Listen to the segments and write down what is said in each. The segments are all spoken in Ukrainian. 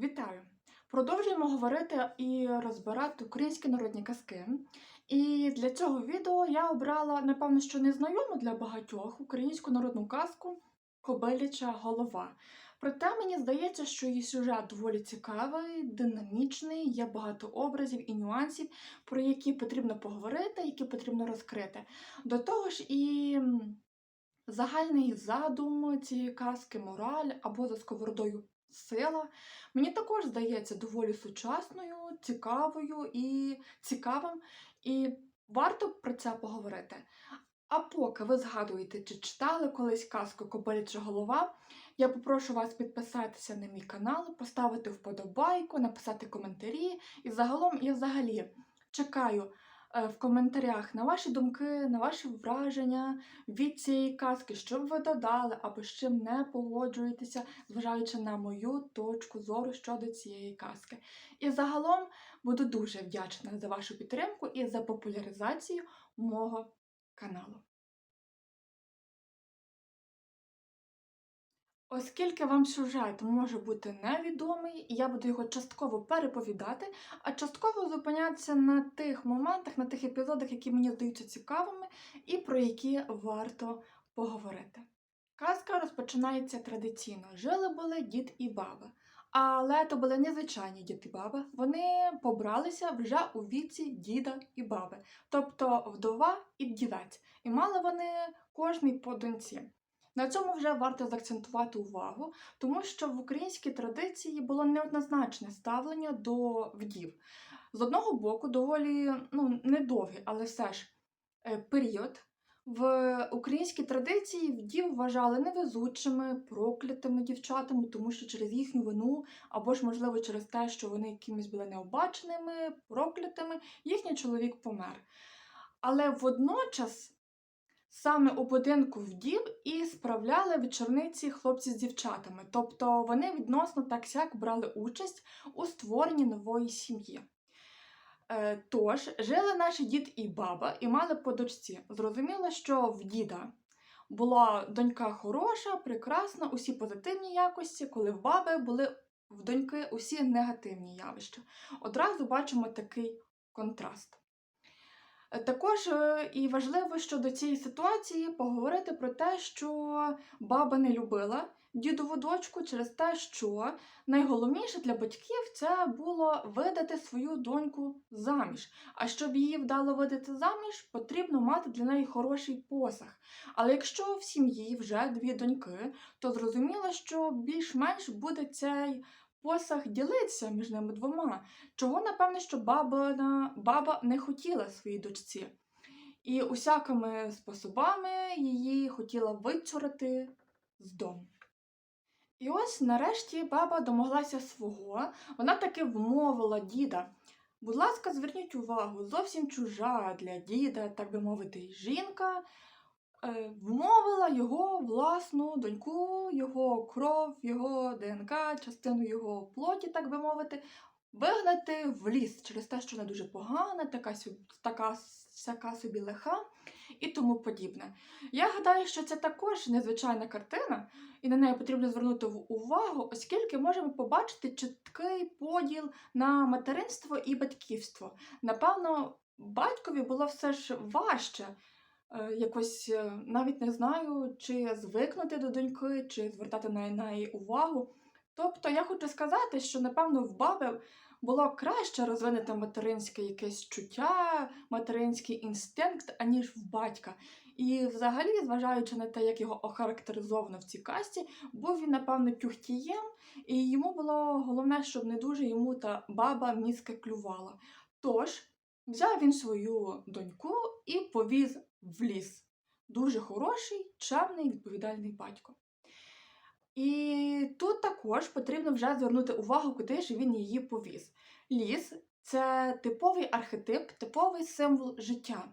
Вітаю! Продовжуємо говорити і розбирати українські народні казки. І для цього відео я обрала, напевно, що незнайому для багатьох українську народну казку Кобиляча голова. Проте мені здається, що її сюжет доволі цікавий, динамічний, є багато образів і нюансів, про які потрібно поговорити, які потрібно розкрити. До того ж, і загальний задум цієї казки, мораль або за сковородою сила. Мені також здається доволі сучасною, цікавою і цікавим, і варто про це поговорити. А поки ви згадуєте, чи читали колись казку Кобиляча голова, я попрошу вас підписатися на мій канал, поставити вподобайку, написати коментарі. І загалом я взагалі чекаю в коментарях на ваші думки, на ваші враження від цієї казки, що б ви додали або з чим не погоджуєтеся, зважаючи на мою точку зору щодо цієї казки. І загалом буду дуже вдячна за вашу підтримку і за популяризацію мого каналу. Оскільки вам сюжет може бути невідомий, я буду його частково переповідати, а частково зупинятися на тих моментах, на тих епізодах, які мені здаються цікавими, і про які варто поговорити. Казка розпочинається традиційно. Жили були дід і баба. Але то були незвичайні дід і баба. Вони побралися вже у віці діда і баби, тобто вдова і дівець. І мали вони кожний по доньці. На цьому вже варто заакцентувати увагу, тому що в українській традиції було неоднозначне ставлення до вдів. З одного боку, доволі ну, недовгий, але все ж е, період. В українській традиції вдів вважали невезучими, проклятими дівчатами, тому що через їхню вину, або ж, можливо, через те, що вони якимись були необаченими, проклятими, їхній чоловік помер. Але водночас саме у будинку вдів і справляли вечорниці хлопці з дівчатами, тобто вони відносно так сяк брали участь у створенні нової сім'ї. Е, Тож, жили наші дід і баба і мали по дочці. Зрозуміло, що в діда була донька хороша, прекрасна, усі позитивні якості, коли в баби були в доньки усі негативні явища. Одразу бачимо такий контраст. Е, Також е, і важливо щодо цієї ситуації поговорити про те, що баба не любила дідову дочку через те, що найголовніше для батьків це було видати свою доньку заміж. А щоб її вдало видати заміж, потрібно мати для неї хороший посаг. Але якщо в сім'ї вже дві доньки, то зрозуміло, що більш-менш буде цей посаг ділитися між ними двома. Чого, напевне, що баба, баба не хотіла своїй дочці. І усякими способами її хотіла вичорити з дому. І ось нарешті баба домоглася свого, вона таки вмовила діда. Будь ласка, зверніть увагу, зовсім чужа для діда, так би мовити, жінка, вмовила його власну доньку, його кров, його ДНК, частину його плоті, так би мовити, вигнати в ліс через те, що вона дуже погана, така, така всяка собі лиха і тому подібне. Я гадаю, що це також незвичайна картина, і на неї потрібно звернути увагу, оскільки можемо побачити чіткий поділ на материнство і батьківство. Напевно, батькові було все ж важче. Е, Якось е, навіть не знаю, чи звикнути до доньки, чи звертати на неї увагу. Тобто я хочу сказати, що напевно в баби було краще розвинути материнське якесь чуття, материнський інстинкт, аніж в батька. І взагалі, зважаючи на те, як його охарактеризовано в цій касті, був він, напевно, тюхтієм, і йому було головне, щоб не дуже йому та баба мізки клювала. Тож взяв він свою доньку і повіз в ліс. Дуже хороший, чемний, відповідальний батько. І тут також потрібно вже звернути увагу, куди ж він її повіз. Ліс це типовий архетип, типовий символ життя.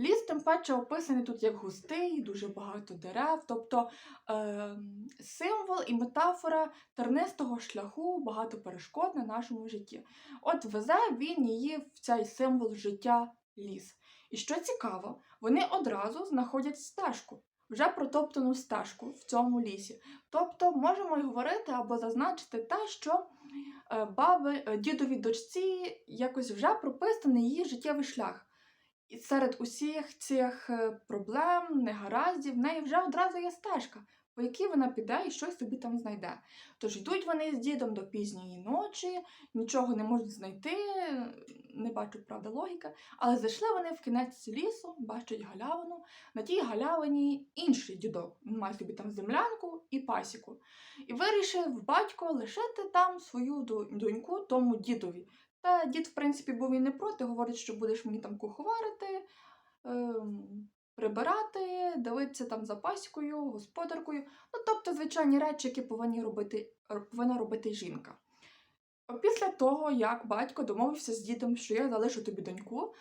Ліс, тим паче, описаний тут як густий, дуже багато дерев, тобто е, символ і метафора тернистого шляху, багато перешкод на нашому житті. От везе він її в цей символ життя ліс. І що цікаво, вони одразу знаходять стежку. вже протоптану стежку в цьому лісі. Тобто можемо й говорити або зазначити те, що е, баби, е, дідові дочці якось вже прописаний її життєвий шлях. І серед усіх цих е, проблем, негараздів, в неї вже одразу є стежка, по якій вона піде і щось собі там знайде. Тож йдуть вони з дідом до пізньої ночі, нічого не можуть знайти, не бачу, правда, логіки, але зайшли вони в кінець лісу, бачать галявину. На тій галявині інший дідок. Має собі там землянку і пасіку. І вирішив батько лишити там свою доньку тому дідові. Та дід, в принципі, був і не проти, говорить, що будеш мені там куховарити, ем, прибирати, дивитися там за пасікою, господаркою. Ну, тобто, звичайні речі, які повинні робити, повинна робити жінка. Після того, як батько домовився з дідом, що я залишу тобі доньку,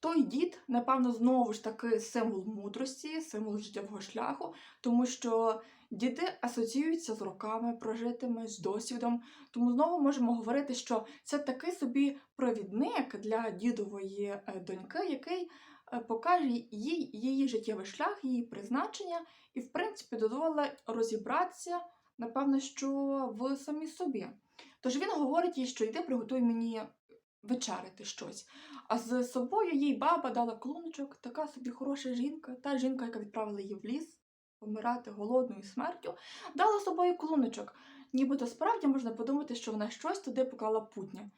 той дід, напевно, знову ж таки символ мудрості, символ життєвого шляху, тому що діди асоціюються з роками прожитими, з досвідом. Тому знову можемо говорити, що це такий собі провідник для дідової е, доньки, який е, покаже їй її життєвий шлях, її призначення, і, в принципі, дозволить розібратися, напевно, що в самій собі. Тож він говорить їй, що йди приготуй мені вечеряти щось. А з собою їй баба дала клуночок, така собі хороша жінка, та жінка, яка відправила її в ліс помирати голодною смертю, дала собою клуночок. Нібито справді можна подумати, що вона щось туди поклала путня.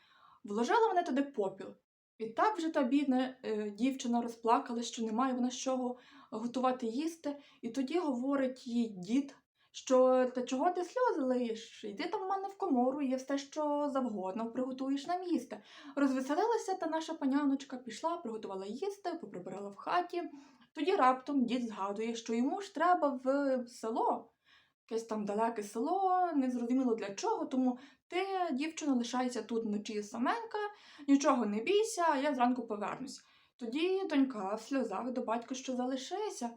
Вложила вона туди попіл. І так вже та бідна е, дівчина розплакала, що немає вона з чого готувати їсти. І тоді говорить їй дід, що та чого ти сльози лиєш? Йди там в мене в комору, є все, що завгодно, приготуєш нам їсти. Розвеселилася та наша паняночка, пішла, приготувала їсти, поприбирала в хаті. Тоді раптом дід згадує, що йому ж треба в село, якесь там далеке село, незрозуміло для чого, тому ти, дівчина, лишайся тут вночі саменька, нічого не бійся, я зранку повернусь. Тоді донька в сльозах до батька, що залишися.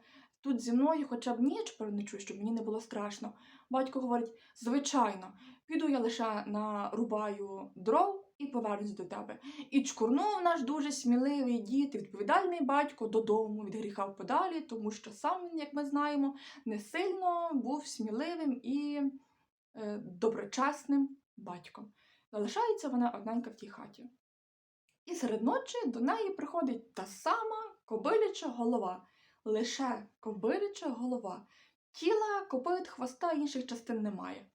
Тут зі мною хоча б ніч переночуй, щоб мені не було страшно. Батько говорить: звичайно, піду я лише нарубаю дров і повернусь до тебе. І чкурнув наш дуже сміливий дід і відповідальний батько додому від гріха подалі, тому що сам як ми знаємо, не сильно був сміливим і е, доброчесним батьком. Залишається вона одненька в тій хаті. І серед ночі до неї приходить та сама кобиляча голова, лише кобиляча голова. Тіла, копит, хвоста інших частин немає.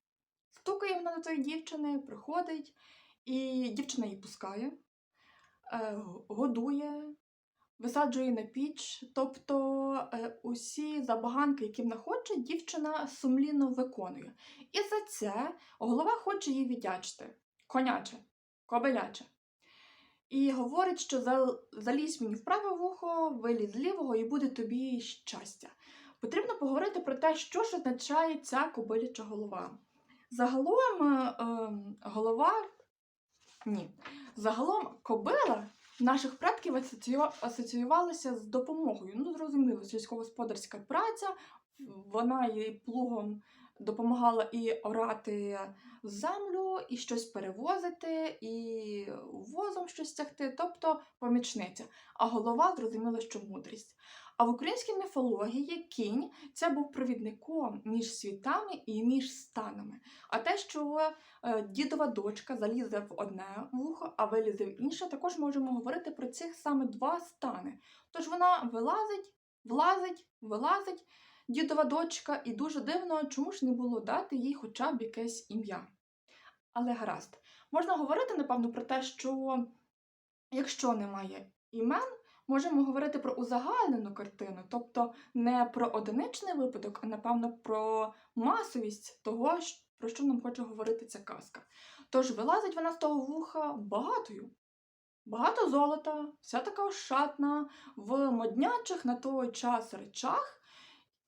Стукає вона до цієї дівчини, приходить, і дівчина її пускає, е, годує, висаджує на піч. Тобто е, усі забаганки, які вона хоче, дівчина сумлінно виконує. І за це голова хоче їй віддячити. Коняче, кобиляче. І говорить, що зал- залізь мені в праве вухо, виліз з лівого, і буде тобі щастя. Потрібно поговорити про те, що ж означає ця кобиляча голова. Загалом е, ем, голова. Ні. Загалом кобила наших предків асоціювалася з допомогою. Ну, зрозуміло, сільськогосподарська праця, вона їй плугом допомагала і орати землю, і щось перевозити, і возом щось тягти, тобто помічниця. А голова зрозуміло, що мудрість. А в українській міфології кінь це був провідником між світами і між станами. А те, що е, дідова дочка залізе в одне вухо, а вилізе в інше, також можемо говорити про цих саме два стани. Тож вона вилазить, влазить, вилазить, дідова дочка, і дуже дивно, чому ж не було дати їй хоча б якесь ім'я. Але гаразд, можна говорити, напевно, про те, що якщо немає імен, можемо говорити про узагальнену картину, тобто не про одиничний випадок, а напевно про масовість того, про що нам хоче говорити ця казка. Тож вилазить вона з того вуха багатою. Багато золота, вся така ошатна, в моднячих на той час речах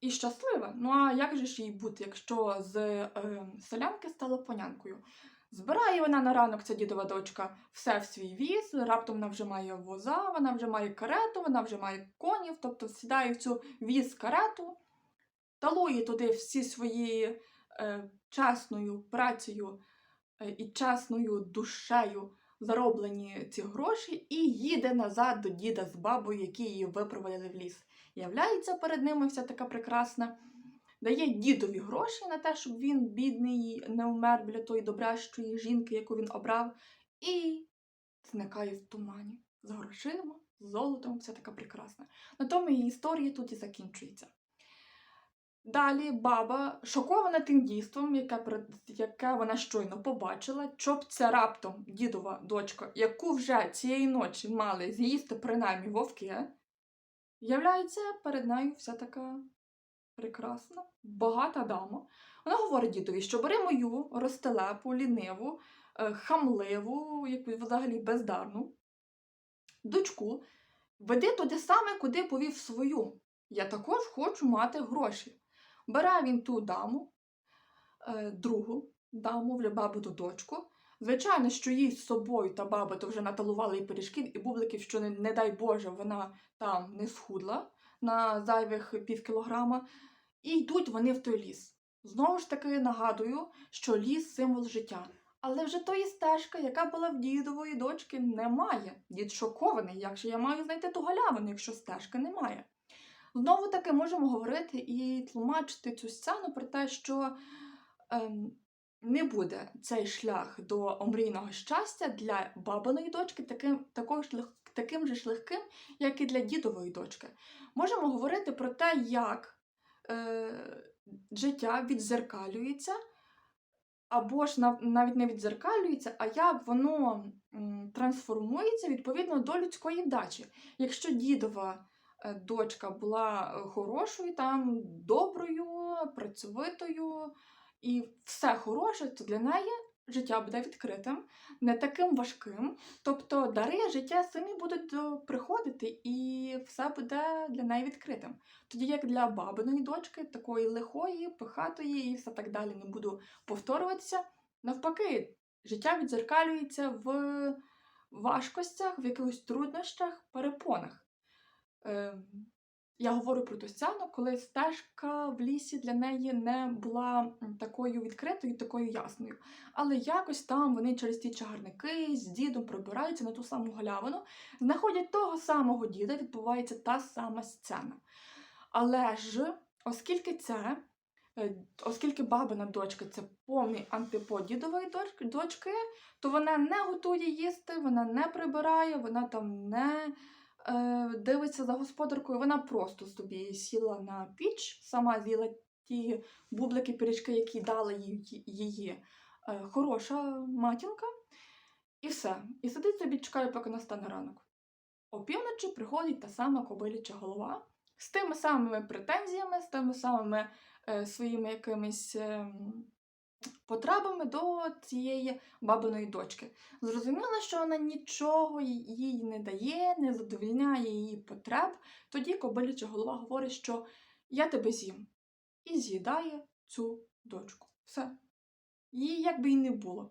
і щаслива. Ну а як же ж їй бути, якщо з е, селянки стала понянкою? Збирає вона на ранок, ця дідова дочка, все в свій віз, раптом вона вже має воза, вона вже має карету, вона вже має конів, тобто сідає в цю віз карету, талує туди всі свої е, чесною працею е, і чесною душею зароблені ці гроші, і їде назад до діда з бабою, які її випроводили в ліс. являється перед ними вся така прекрасна, дає дідові гроші на те, щоб він, бідний, не вмер біля тої добрящої жінки, яку він обрав, і зникає в тумані з грошима, з золотом, вся така прекрасна. На тому її історія тут і закінчується. Далі баба, шокована тим дійством, яке, яке вона щойно побачила, щоб це раптом дідова дочка, яку вже цієї ночі мали з'їсти принаймні вовки, являється перед нею вся така прекрасна, багата дама. Вона говорить дідові, що бери мою розтелепу, ліниву, е, хамливу, якусь взагалі бездарну дочку, веди туди саме, куди повів свою. Я також хочу мати гроші. Бере він ту даму, е, другу даму, вже бабу ту дочку. Звичайно, що їй з собою та баба то вже наталували і пиріжків, і бубликів, що не, не дай Боже, вона там не схудла на зайвих пів кілограма. І йдуть вони в той ліс. Знову ж таки нагадую, що ліс символ життя. Але вже тої стежки, яка була в дідової дочки, немає. Дід шокований, як же я маю знайти ту галявину, якщо стежки немає. Знову таки можемо говорити і тлумачити цю сцену про те, що ем, не буде цей шлях до омрійного щастя для бабиної дочки таким, також, таким же ж легким, як і для дідової дочки. Можемо говорити про те, як е, життя відзеркалюється, або ж нав- навіть не відзеркалюється, а як воно трансформується відповідно до людської вдачі. Якщо дідова дочка була е, хорошою, там доброю, працьовитою і все хороше, то для неї життя буде відкритим, не таким важким. Тобто дари життя самі будуть е, приходити, і все буде для неї відкритим. Тоді як для бабиної дочки, такої лихої, пихатої і все так далі не буду повторюватися. Навпаки, життя відзеркалюється в важкостях, в якихось труднощах, перепонах. Ем, я говорю про ту сцену, коли стежка в лісі для неї не була такою відкритою, такою ясною. Але якось там вони через ті чагарники з дідом пробираються на ту саму галявину, знаходять того самого діда, відбувається та сама сцена. Але ж, оскільки це, е, оскільки бабина дочка це повний антипод дідової дочки, то вона не готує їсти, вона не прибирає, вона там не дивиться за господаркою, вона просто собі сіла на піч, сама з'їла ті бублики, пиріжки, які дала їй її е, хороша матінка, і все. І сидить собі, чекає, поки настане ранок. Опівночі приходить та сама кобиляча голова з тими самими претензіями, з тими самими е, своїми якимись ем, потребами до цієї бабиної дочки. Зрозуміло, що вона нічого їй- не дає, не задовільняє її потреб. Тоді кобиляча голова говорить, що я тебе з'їм. І з'їдає цю дочку. Все. Її якби й не було,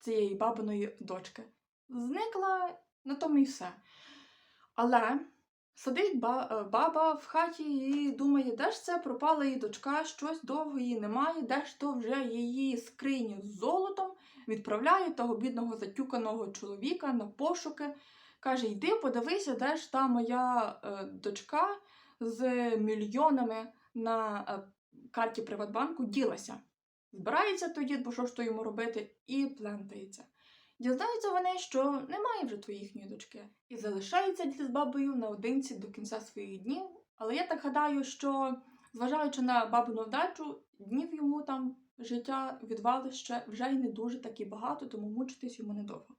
цієї бабиної дочки. Зникла на тому і все. Але сидить е, баба в хаті і думає, де ж це пропала її дочка, щось довго її немає, де ж то вже її скрині з золотом відправляє того бідного затюканого чоловіка на пошуки. Каже: йди, подивися, де ж та моя е, дочка з мільйонами на е, карті Приватбанку ділася. Збирається той дід, бо що ж то йому робити, і плентається. Дізнаються вони, що немає вже твоєї їхньої дочки, і залишається дід з бабою наодинці до кінця своїх днів. Але я так гадаю, що, зважаючи на бабину вдачу, днів йому там життя відвали ще вже й не дуже таки багато, тому мучитись йому недовго.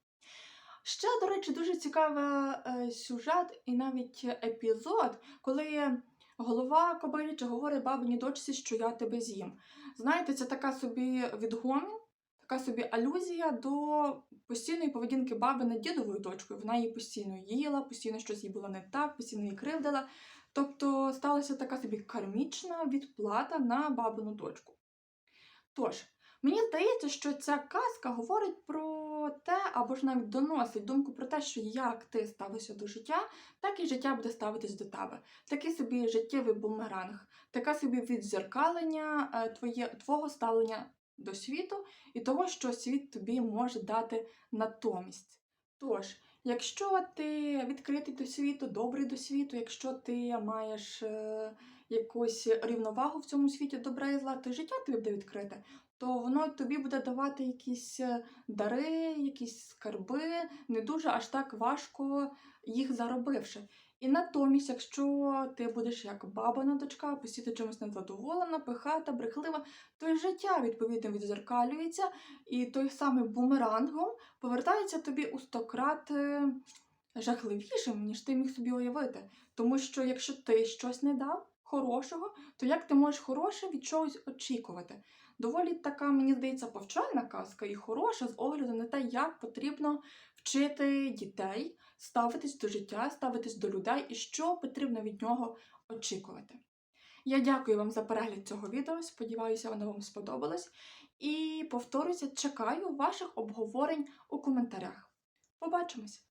Ще, до речі, дуже цікавий е, сюжет і навіть епізод, коли голова Кобиляча говорить бабиній дочці, що я тебе з'їм. Знаєте, це така собі відгомін, така собі алюзія до постійної поведінки баби над дідовою дочкою. Вона її постійно їла, постійно щось їй було не так, постійно її кривдила. Тобто сталася така собі кармічна відплата на бабину дочку. Тож, мені здається, що ця казка говорить про те, або ж навіть доносить думку про те, що як ти ставишся до життя, так і життя буде ставитись до тебе. Такий собі життєвий бумеранг, таке собі відзеркалення е, твоє, твого ставлення до світу і того, що світ тобі може дати натомість. Тож, Якщо ти відкритий до світу, добрий до світу, якщо ти маєш е, якусь рівновагу в цьому світі добра і зла, то життя тобі буде відкрите, то воно тобі буде давати якісь е, дари, якісь скарби, не дуже аж так важко їх заробивши. І натомість, якщо ти будеш як бабина дочка, постійно чимось незадоволена, пихата, брехлива, то й життя відповідно відзеркалюється, і той самий бумерангом повертається тобі у сто крат е, жахливішим, ніж ти міг собі уявити. Тому що якщо ти щось не дав хорошого, то як ти можеш хороше від чогось очікувати? Доволі така, мені здається, повчальна казка і хороша з огляду на те, як потрібно вчити дітей ставитись до життя, ставитись до людей і що потрібно від нього очікувати. Я дякую вам за перегляд цього відео. Сподіваюся, воно вам сподобалось. І повторюся, чекаю ваших обговорень у коментарях. Побачимось!